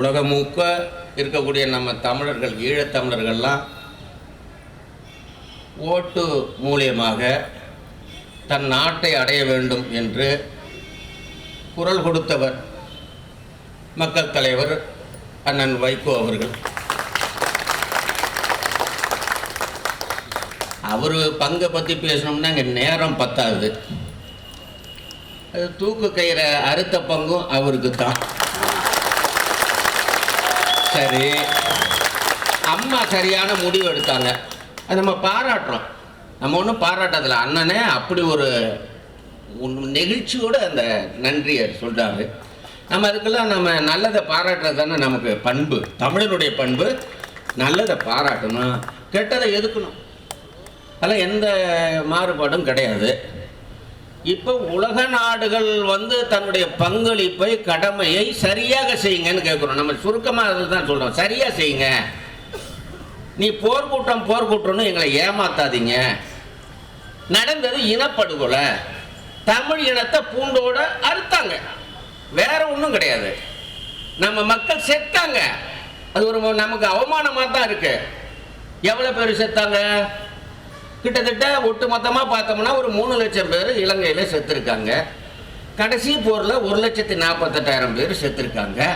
உலகம் இருக்கக்கூடிய நம்ம தமிழர்கள் ஈழத்தமிழர்கள்லாம் ஓட்டு மூலியமாக தன் நாட்டை அடைய வேண்டும் என்று குரல் கொடுத்தவர் மக்கள் தலைவர் அண்ணன் வைகோ அவர்கள். அவர் பங்கை பற்றி பேசணும்னா இங்கே நேரம் பத்தாது. அது தூக்கு கயிறை அறுத்த பங்கும் அவருக்கு தான் சரி அம்மா சரியான முடிவு எடுத்தாங்க. அது நம்ம பாராட்டுறோம். நம்ம ஒன்றும் பாராட்டதில்ல அண்ணனே அப்படி ஒரு நெகிழ்ச்சியோடு அந்த நன்றியை சொல்கிறாரு நம்ம அதுக்கெல்லாம் நம்ம நல்லதை பாராட்டுறது தானே நமக்கு பண்பு. தமிழனுடைய பண்பு நல்லதை பாராட்டணும். கெட்டதை எதுக்கணும்? அதெல்லாம் எந்த மாறுபாடும் கிடையாது. இப்போ உலக நாடுகள் வந்து தன்னுடைய பங்களிப்பை கடமையை சரியாக செய்யுங்கன்னு கேட்குறோம் நம்ம சுருக்கமாக அதுதான் சொல்கிறோம் சரியாக செய்யுங்க. நீ போர்க்கூட்டம் போர்க்கூட்டம்னு எங்களை ஏமாத்தாதீங்க. நடந்தது இனப்படுகொலை. தமிழ் இனத்தை பூண்டோட அறுத்தாங்க. வேற ஒன்றும் கிடையாது. நம்ம மக்கள் செத்தாங்க. அது ஒரு நமக்கு அவமானமாக தான் இருக்கு. எவ்வளோ பேர் செத்தாங்க? கிட்டத்தட்ட ஒட்டு மொத்தமாக பார்த்தோம்னா ஒரு மூணு லட்சம் பேர் இலங்கையில் செத்துருக்காங்க. கடைசி போரில் ஒரு லட்சத்தி நாற்பத்தெட்டாயிரம் பேர் செத்துருக்காங்க.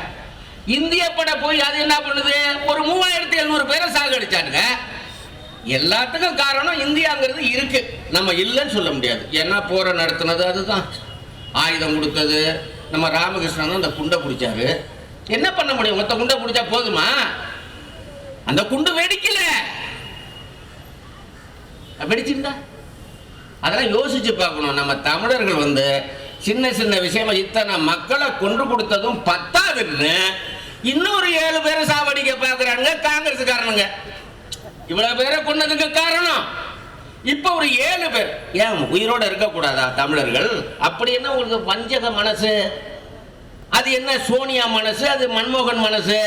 இந்திய படை போய் அது என்ன பண்ணுது? ஒரு மூவாயிரத்தி எழுநூறு பேரை சாகடிச்சானுங்க. எல்லாத்துக்கும் காரணம் இந்தியாங்கிறது இருக்கு. நம்ம இல்லைன்னு சொல்ல முடியாது. ஏன்னா போரை நடத்துனது அதுதான். ஆயுதம் கொடுத்தது. நம்ம ராமகிருஷ்ணன் தான் அந்த குண்டை பிடிச்சாரு. என்ன பண்ண முடியும்? மொத்த குண்டை பிடிச்சா போதுமா? அந்த குண்டு வெடிக்கல வெடிச்சிருந்தா அதெல்லாம் யோசிச்சு பார்க்கணும். நம்ம தமிழர்கள் வந்து சின்ன சின்ன விஷயமா இத்தனை மக்களை கொண்டு கொடுத்ததும் பத்தாதுன்னு இன்னொரு ஏழு பேரை சாவடிக்க பார்க்குறாங்க காங்கிரஸ்காரனுங்க. இவ்வளவு பேரை கொண்டதுக்கு காரணம்? இப்போ ஒரு ஏழு பேர். ஏன் உயிரோட இருக்கக்கூடாதா தமிழர்கள்? அப்படி என்ன உங்களுக்கு வஞ்சக மனசு? அது என்ன சோனியா மனசு? அது மன்மோகன் மனசு?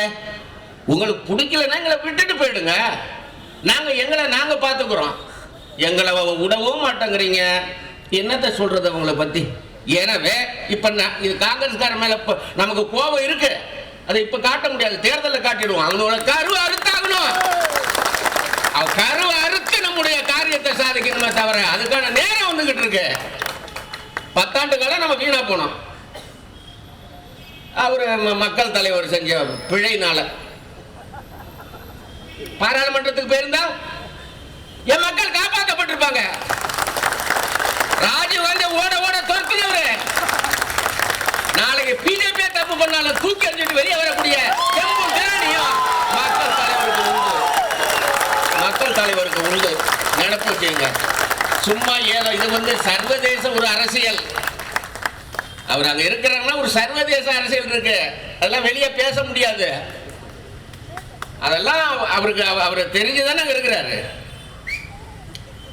உங்களுக்கு பிடிக்கலன்னா எங்களை விட்டுட்டு போயிடுங்க. நாங்க எங்களை நாங்க பார்த்துக்குறோம். எங்களை விடவும் மாட்டேங்கிறீங்க. என்னத்த சொல்றது உங்களை பத்தி? எனவே இப்ப நான் இது காங்கிரஸ்கார மேல நமக்கு கோபம் இருக்கு. அதை இப்ப காட்ட முடியாது. தேர்தலில் காட்டிடுவோம். அவங்களோட கரு அறுத்தாகணும். அவ கருவை அறுத்து நம்முடைய காரியத்தை சாதிக்கணுமே தவிர அதுக்கான நேரம் வந்துகிட்டு இருக்கு. பத்தாண்டு காலம் நம்ம வீணா போனோம். அவர் மக்கள் தலைவர் செஞ்ச பிழைனால பாராளுமன்றத்துக்கு போயிருந்தா காப்பாற்றப்பட்டிருப்பாங்க ராஜீவ் காந்தி ஓட ஓட தோற்கிறவரு நாளைக்கு பிஜேபி தப்பு பண்ணாலும் தூக்கி எறிஞ்சிட்டு வெளியே வரக்கூடிய செம்பும் மக்கள் தலைவருக்கு உண்டு. மக்கள் தலைவருக்கு உண்டு. நினப்பு செய்யுங்க. சும்மா ஏதோ இது வந்து சர்வதேச ஒரு அரசியல். அவர் அங்க இருக்கிறாங்கன்னா ஒரு சர்வதேச அரசியல் இருக்கு. அதெல்லாம் வெளியே பேச முடியாது. அதெல்லாம் அவருக்கு அவர் தெரிஞ்சுதானே அங்க இருக்கிறாரு.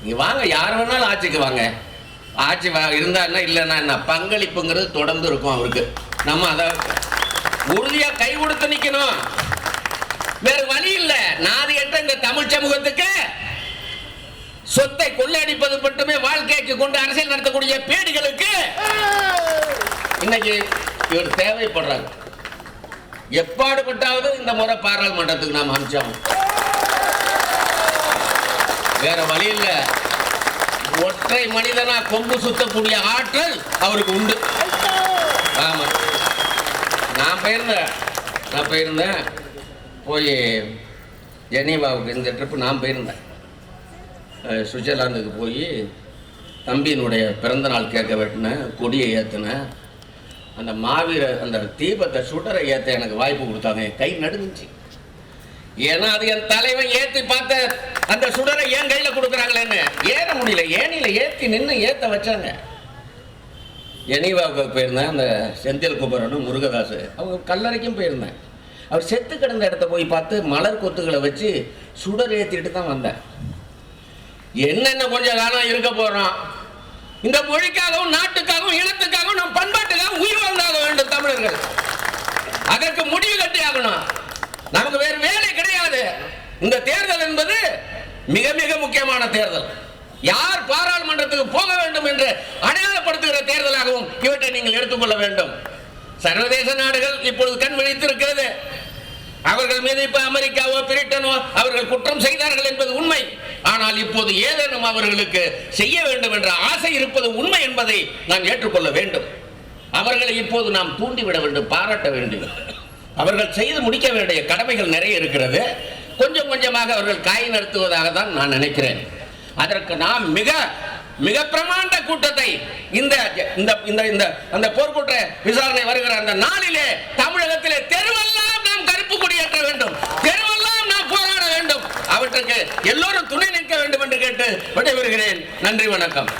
நீங்கள் வாங்க யார் வேணாலும் ஆட்சிக்கு வாங்க. ஆட்சி வா இருந்தா என்ன இல்லைன்னா என்ன? பங்களிப்புங்கிறது தொடர்ந்து இருக்கும் அவருக்கு. நம்ம அதை உறுதியாக கை கொடுத்து நிற்கணும் வேற வழி இல்லை. நாதியற்ற இந்த தமிழ் சமூகத்துக்கு சொத்தை கொள்ளையடிப்பது மட்டுமே வாழ்க்கைக்கு கொண்டு அரசியல் நடத்தக்கூடிய பேடிகளுக்கு இன்னைக்கு இவர் தேவைப்படுறாங்க எப்பாடுபட்டாவது இந்த முறை பாராளுமன்றத்துக்கு நாம் அனுப்பிச்சோம் வேற வழி இல்ல. ஒற்றை மனிதனா கொம்பு சுத்தக்கூடிய ஆற்றல் அவருக்கு உண்டு. ஆமா. நான் போயிருந்தேன். நான் போயிருந்தேன். போய் ஜெனீவாவுக்கு இந்த ட்ரிப்பு நான் போயிருந்தேன். சுவிட்சர்லாந்துக்கு போய் தம்பியினுடைய பிறந்த நாள் கேட்க வெட்டினேன் கொடியை ஏற்றினேன் அந்த மாவீர அந்த தீபத்தை சுடரை ஏற்ற எனக்கு வாய்ப்பு கொடுத்தாங்க. என் கை நடுங்குச்சு. ஏன்னா அது என் தலைவன் ஏத்தி பார்த்த அந்த சுடரை என் கையில கொடுக்குறாங்களேன்னு. ஏற முடியல ஏனில ஏத்தி நின்று ஏத்த வச்சாங்க. ஜெனீவாவுக்கு போயிருந்தேன் அந்த செந்தில் குமரனும் முருகதாஸ் அவங்க கல்லறைக்கும் போயிருந்தேன். அவர் செத்து கிடந்த இடத்த போய் பார்த்து மலர் கொத்துக்களை வச்சு சுடர் ஏற்றிட்டு தான் வந்தேன். என்னென்ன கொஞ்ச காலம் இருக்க போறோம்? இந்த மொழிக்காகவும் நாட்டுக்காகவும் இனத்துக்காகவும் நம் பண்பாட்டுக்காகவும் உயிர் வாழ்ந்தாக வேண்டும் தமிழர்கள். அதற்கு முடிவு கட்டி ஆகணும் நமக்கு வேறு வேலை கிடையாது. இந்த தேர்தல் என்பது மிக மிக முக்கியமான தேர்தல். யார் பாராளுமன்றத்துக்கு போக வேண்டும் என்று அடையாளப்படுத்துகிற தேர்தலாகவும் இவற்றை நீங்கள் எடுத்துக்கொள்ள வேண்டும். சர்வதேச நாடுகள் இப்பொழுது கண் விழித்திருக்கிறது. அவர்கள் மீது இப்ப அமெரிக்காவோ பிரிட்டனோ அவர்கள் குற்றம் செய்தார்கள் என்பது உண்மை. ஆனால் இப்போது ஏதேனும் அவர்களுக்கு செய்ய வேண்டும் என்ற ஆசை இருப்பது உண்மை என்பதை நாம் ஏற்றுக்கொள்ள வேண்டும். அவர்களை இப்போது நாம் தூண்டிவிட வேண்டும் பாராட்ட வேண்டும். அவர்கள் செய்து முடிக்க வேண்டிய கடமைகள் நிறைய இருக்கிறது. கொஞ்சம் கொஞ்சமாக அவர்கள் காய் நடத்துவதாக தான் நான் நினைக்கிறேன். அதற்கு நாம் மிக மிக பிரமாண்ட கூட்டத்தை இந்த இந்த இந்த இந்த அந்த போர்க்குற்ற விசாரணை வருகிற அந்த நாளிலே தமிழகத்திலே தெருவெல்லாம் நாம் கருப்பு கொடியேற்ற வேண்டும். தெருவெல்லாம் நாம் போராட வேண்டும். அவற்றுக்கு எல்லோரும் துணை நிற்க வேண்டும் என்று கேட்டு விடைபெறுகிறேன். நன்றி வணக்கம்.